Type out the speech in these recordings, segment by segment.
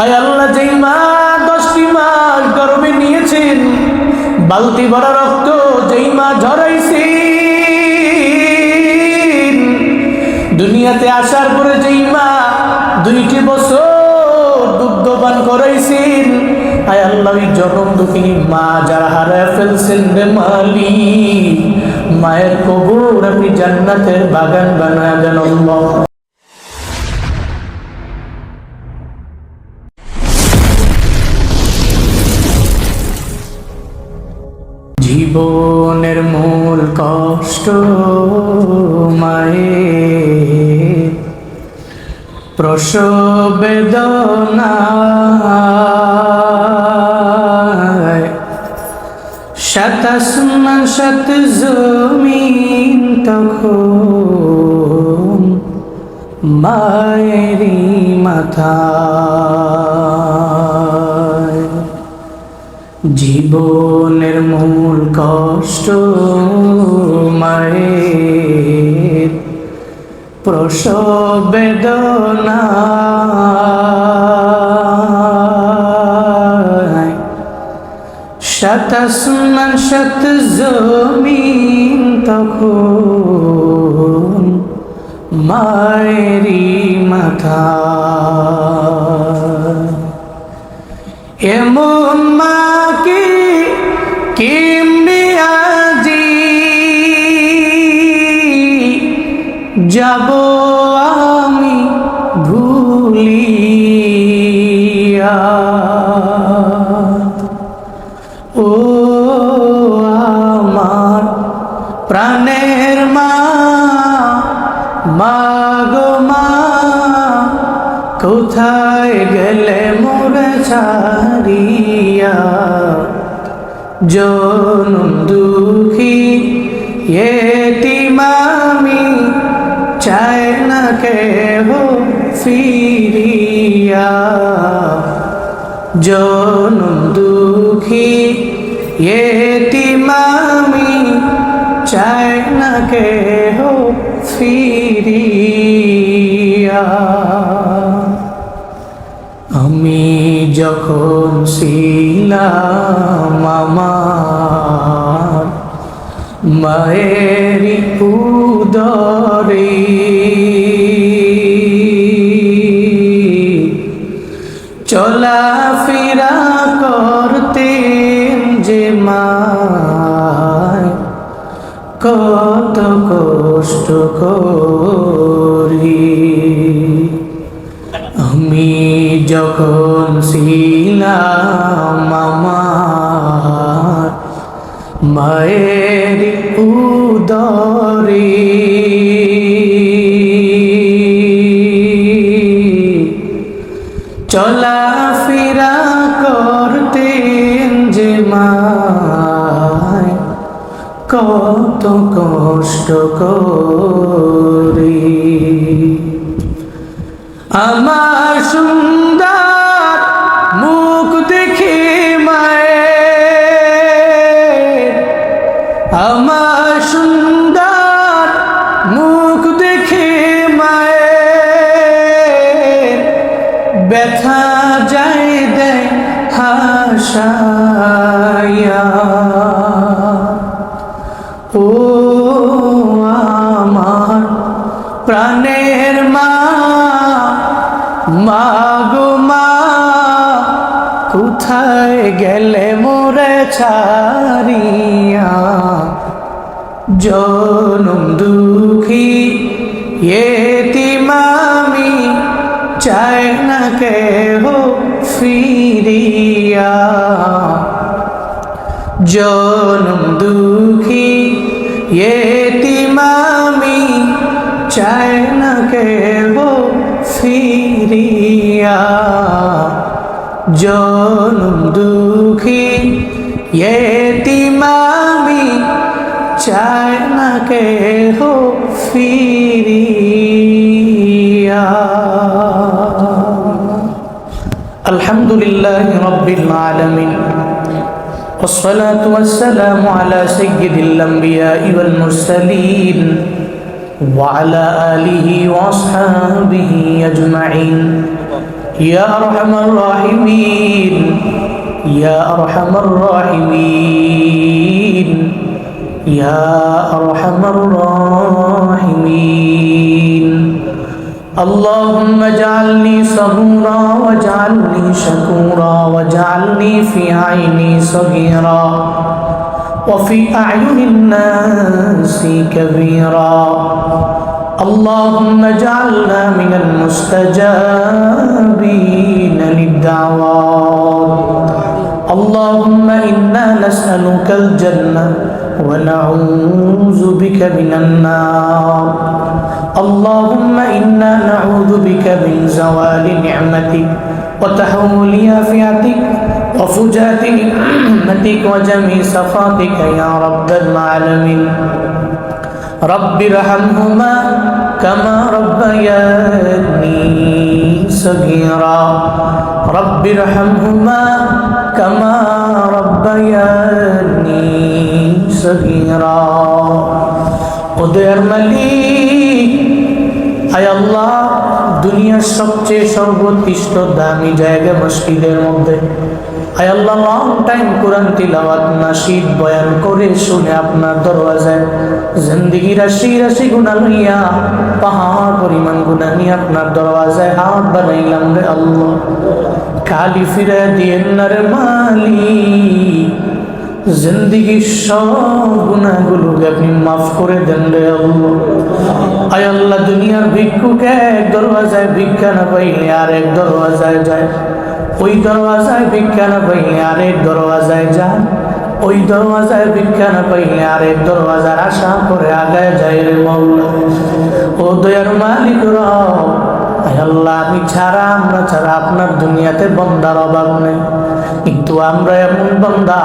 হায় আল্লাহ, যেই মা দশটি মাস গর্ভে নিয়েছেন, বালতি ভরা রক্ত যেই মা ঝরাইছেন, দুনিয়াতে আসার পরে যেই মা দুইটি বছর দুগ্ধপান করাইছেন আয় আল্লাহ, ওই জনম দুঃখিনী মা যারা হারায় ফেলছেন রে মালি মায়ের কবর আপনি জান্নাতের বাগান বানায় দেন জীবনের মূল কষ্ট মায়ের প্রসব বেদনা শত আসমান শত জমিন তখন মায়েরি মাথা। জীবনের মূল কষ্ট মায়ের প্রসব বেদনা। শত আসমান শত জমিন তখন মায়েরি মাথা। এমন মাকে যাব আমি ভুলিয়া। ও আমার প্রাণের মা মাগো মা, কোথায় গেলে মোরে ছাড়িয়া? জনম দুঃখী, এটি চায় না কেহ ফিরিয়া। জনম দুঃখী এটি মামি চায় না কেহ ফিরিয়া। আমি যখন ছিলাম আমার মায়ের উদরে কত কষ্ট করি। আমি যখন ছিলাম আমার মায়ের উদরে চলাফেরা করতেন যে মায় কত কষ্ট করি। আমার সুন্দর মুখ দেখে মায়ের। আমার সুন্দর মুখ দেখে মায়ের। ব্যথা যায় দেয় হাসায়া। গেলে মোরে ছাড়িয়া, জনম দুঃখী এতি মামি চায় না কেহ ফিরিয়া। জনম দুঃখী এতি মামি চায় না কেহ ফিরিয়া। জনম দুঃখী এতি মামি চায় না কেহ ফিরিয়া আলহামদুলিল্লাহ রব্বিল আলামিন والصلاة والسلام على سيد الأنبياء والمرسلين وعلى آله وأصحابه أجمعين يا أرحم الراحمين. يا أرحم الراحمين. يا أرحم الراحمين. اللهم اجعلني صبورا واجعلني شكورا واجعلني في عيني صغيرا وفي أعين الناس كبيرا. اللهم اجعلنا من المستجابين للدعوات. اللهم إنا نسألك الجنة ونعوذ بك من النار. اللهم إنا نعوذ بك من زوال نعمتك وتحول عافيتك وفجاة نعمتك وجميع صفاتك يا رب العالمين. রব্বির হামহুমা কামা রব্বায়ানি সগীরা। রব্বির হামহুমা কামা রব্বায়ানি সগীরা। ওদের মালিক, আয় আল্লাহ, দুনিয়ার সবচেয়ে সর্বোৎকৃষ্ট দামি জায়গা মসজিদের মধ্যে। আয় আল্লাহ টাইম কোরআন তিলাওয়াত নাসিদ বয়ান করে শুনে আপনার দরওয়াজায় জিন্দিগি রাশি রাশি গুণা লইয়া পাহাড় পরিমাণ গুণা নিয়ে আপনার দরওয়াজায় বানাইলাম রে আল্লাহ। খালি ফিরে দিয়ে রে মালিক জিন্দগির সব গুণাগুলোকে আপনি মাফ করে দেন রে আল্লাহ। আয় আল্লাহ, দুনিয়ার ভিক্ষুকে এক দরওয়াজায় ভিক্ষা না পাইলে আর এক দরওয়াজায় যায়। ওই দরওয়াজায় ভিক্ষা না পাইলে আর এক দরওয়াজায় যায় ওই দরওয়াজায় ভিক্ষা না পাইলে আর এক দরওয়াজার আশা করে আগায় যায় রে মৌলা। ও দয়ার মালিক রব আল্লাহ, আমি ছাড়া, আমরা ছাড়া আপনার দুনিয়াতে বন্দার অভাব নেই। কিন্তু আমরা এমন বন্দা,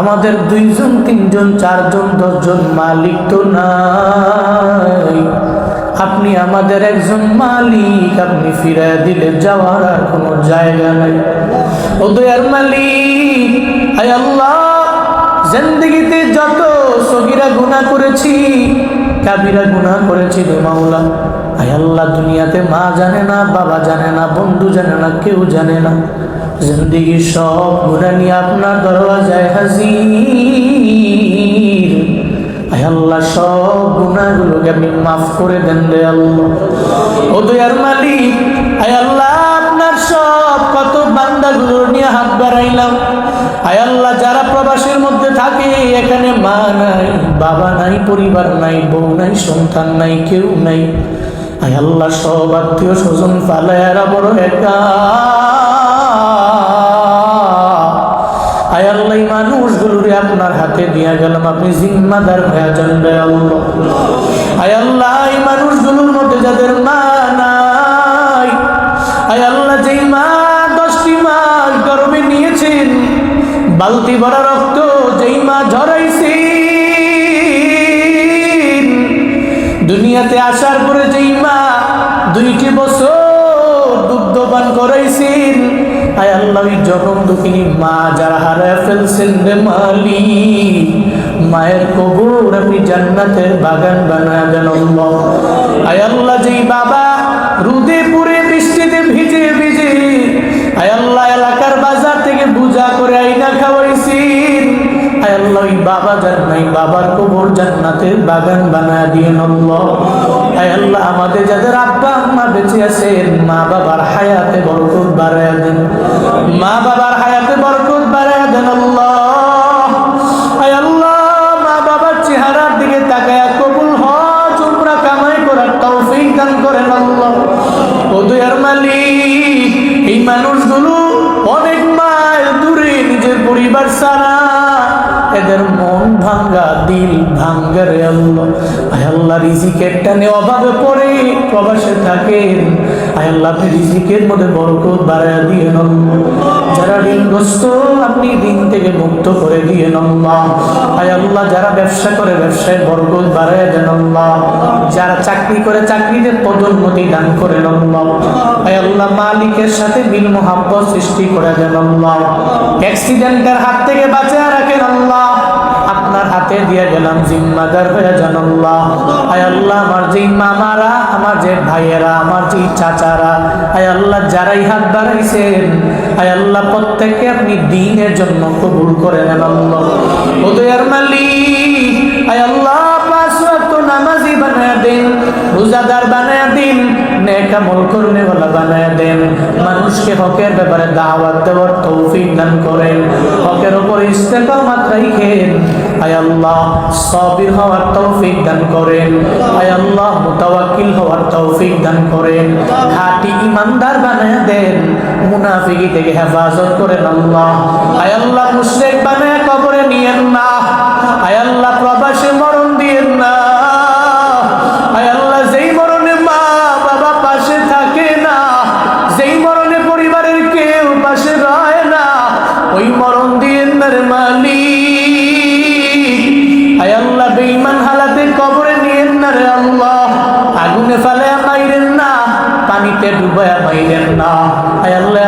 আমাদের দুইজন, তিনজন, চারজন, দশজন মালিক তো নাই। আপনি আমাদের একজন মালিক, আপনি ফিরে দিলে যাওয়ার আর কোনো জায়গা নাই। ও দয়ার মালিক, আয় আল্লাহ, জিন্দগিতে যত সগিরা গুনাহ করেছি কাবিরা গুনাহ করেছি রে মাওলা। আয় আল্লাহ, দুনিয়াতে মা জানে না, বাবা জানে না, বন্ধু জানে না, কেউ জানে না। জিন্দগির সব গুণা নিয়ে আপনার দরওয়াজায় হাজির। আল্লাহ, সব গুণাগুলোকে আপনি মাফ করে দেন রে আল্লাহ। ও দয়ার মালিক আয় আল্লাহ, আপনার সব কত বান্দাগুলো নিয়ে হাত বাড়াইলাম। আয় আল্লাহ, যারা প্রবাসের মধ্যে থাকে, এখানে মা নাই, বাবা নাই, পরিবার নাই, বউ নাই, সন্তান নাই, কেউ নাই। আয় আল্লাহ, সব আত্মীয় স্বজন পালায়ারা বড় একা। আয় আল্লাহ মানুষগুলোরে আপনার হাতে দিয়া গেলাম, আপনি জিম্মাদার হয়ে আল্লাহ। আয় আল্লাহ, এই মানুষগুলোর মধ্যে যাদের মা নাই, আয় আল্লাহ, যেই মা দশটি মাস গর্বে নিয়েছেন, বালতি ভরা রক্ত যেই মা ঝরাইছেন, দুনিয়াতে আসার পরে যেই মা দুইটি বছর দুগ্ধপান করাইছেন আল্লাহ জনম দুঃখিনী মা, যারা হারায় ফেলছেন মালি মায়ের কবর আপনি জান্নাতের বাগান বানায় দেন। আয় আল্লাহ, যেই বাবা রুদে পুরে বৃষ্টিতে ভিজে ভিজে, আয় আল্লাহ, এলাকার বাজার থেকে পূজা করে আইনা ওই বাবা নাই, বাবার বাগান আমাদের যাদের আব্বা আম্মা বেঁচে আছেন মা বাবার হায়াতে বরকত বাড়ায় দেন। মা বাবার দিল ভাঙ্গা রে আল্লাহ। আল্লাহ রিজিকের টানে অভাবে পড়ে প্রবাসে থাকেন আল্লাহ আপনি রিজিকের মধ্যে বরকত বাড়ায় দিয়ে যারা যারা ঋণগ্রস্ত, আপনি দিন থেকে মুক্ত করে দিয়ে আল্লাহ। আয় আল্লাহ, যারা ব্যবসা করে, ব্যবসায় বরকত বাড়ায় দেন আল্লাহ। যারা চাকরি করে চাকরিতে পদোন্নতি দান করে আল্লাহ। আয় আল্লাহ, মালিকের সাথে মিল মোহাব্বত সৃষ্টি করে দেন আল্লাহ। অ্যাক্সিডেন্টের হাত থেকে বাঁচিয়ে রাখেন আল্লাহ। আপনার হাতে দিয়ে গেলাম, জিম্মাদার হয়ে যান আল্লাহ। আয় আল্লাহ, আমার যে মামারা আমার যে ভাইয়েরা, আমার যে চাচারা, আয় আল্লাহ, যারাই হাত বাড়াইছেন, আয় আল্লাহ, প্রত্যেককে আপনি দিনের জন্য কবুল করে নেন আল্লাহ। ওদের মালিক, আয় আল্লাহ, পাঁচ নামাজি বানায় দিন, রোজাদার বানায় দিন বানায় দেন। মানুষকে হকের ব্যাপারে দাওয়াত দেওয়ার তৌফিক দান করেন। হকের উপর সাবির হওয়ার তৌফিক দান করেন। আয় আল্লাহ হওয়ার তৌফিক দান করেন। খাঁটি ইমানদার বানায় দেন। মুনাফিকি থেকে হেফাজত করেন আল্লাহ। আয় আল্লাহ বানায় কবরে নিয়েন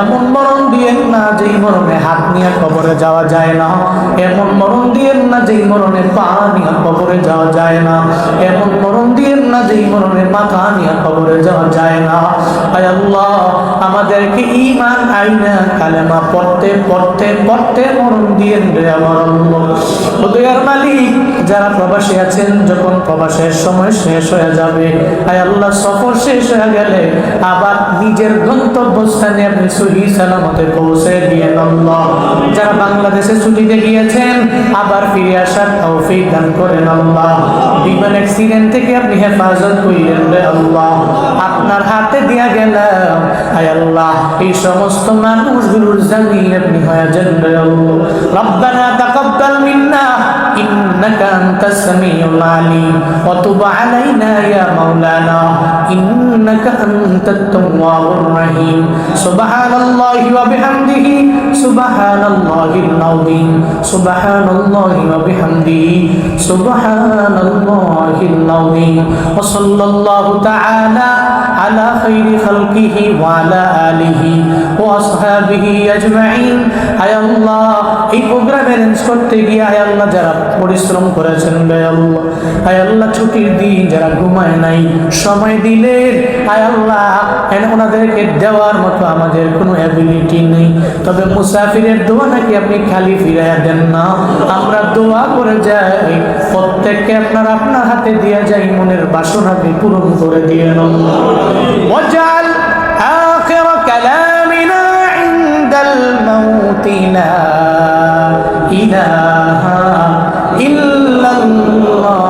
এমন মরণ দিয়েন না যেই মরণে হাত নিয়ে কবরে যাওয়া যায় না। এমন মরণ দিয়েন না যেই মরণে পা নিয়ে কবরে যাওয়া যায় না। এমন মরণ দিয়েন না যেই মরণে মাথা নিয়ে কবরে যাওয়া যায় না। আমাদেরকে ইমান আইনা কালেমা পড়তে পড়তে পড়তে মরণ দিয়েন রে আমার মালিক, যারা প্রবাসী আছেন, যখন প্রবাসের সময় শেষ হয়ে যাবে, আয় আল্লাহ, সফর শেষ হয়ে গেলে আবার নিজের গন্তব্যস্থানে আপনি সহি সালামতে পৌঁছে দিয়ে আল্লাহ। যারা বাংলাদেশে ছুটিতে গিয়েছেন, আবার ফিরে আসার তৌফিক দান করেন আল্লাহ। বিমান অ্যাক্সিডেন্ট থেকে আপনি হেফাজত করিলেন রে আল্লাহ। আপনার হাতে দিয়া গেলাম আয় আল্লাহ। এই সমস্ত মানুষগুলোর জামিন আপনি হয়ে যান রে আল্লাহ। أنت السميع العليم وتب علينا يا مولانا إنك أنت التواب الرحيم سبحان الله وبحمده سبحان الله العظيم سبحان الله وبحمده سبحان الله العظيم وصلى الله تعالى على خير خلقه وعلى آله وأصحابه أجمعين আয় আল্লাহ এই প্রোগ্রাম অ্যারেঞ্জ করতে গিয়ে আয় আল্লাহ যারা পরিশ্রম করেছেন রে আল্লাহ আয় আল্লাহ ছুটির দিন যারা ঘুমায় নাই সময় দিলেন আয় আল্লাহ এন ওনাদেরকে দেওয়ার মতো আমাদের কোনো অ্যাবিলিটি নেই তবে মুসাফিরের দোয়া নাকি আপনি খালি ফিরাইয়া দেন না আমরা দোয়া করে যাই প্রত্যেককে আপনার আপনার হাতে দিয়ে যাই মনের বাসনাকে পূরণ করে দিয়ে ওয়াজাল آخر كلامنا عند الموت لا إله الله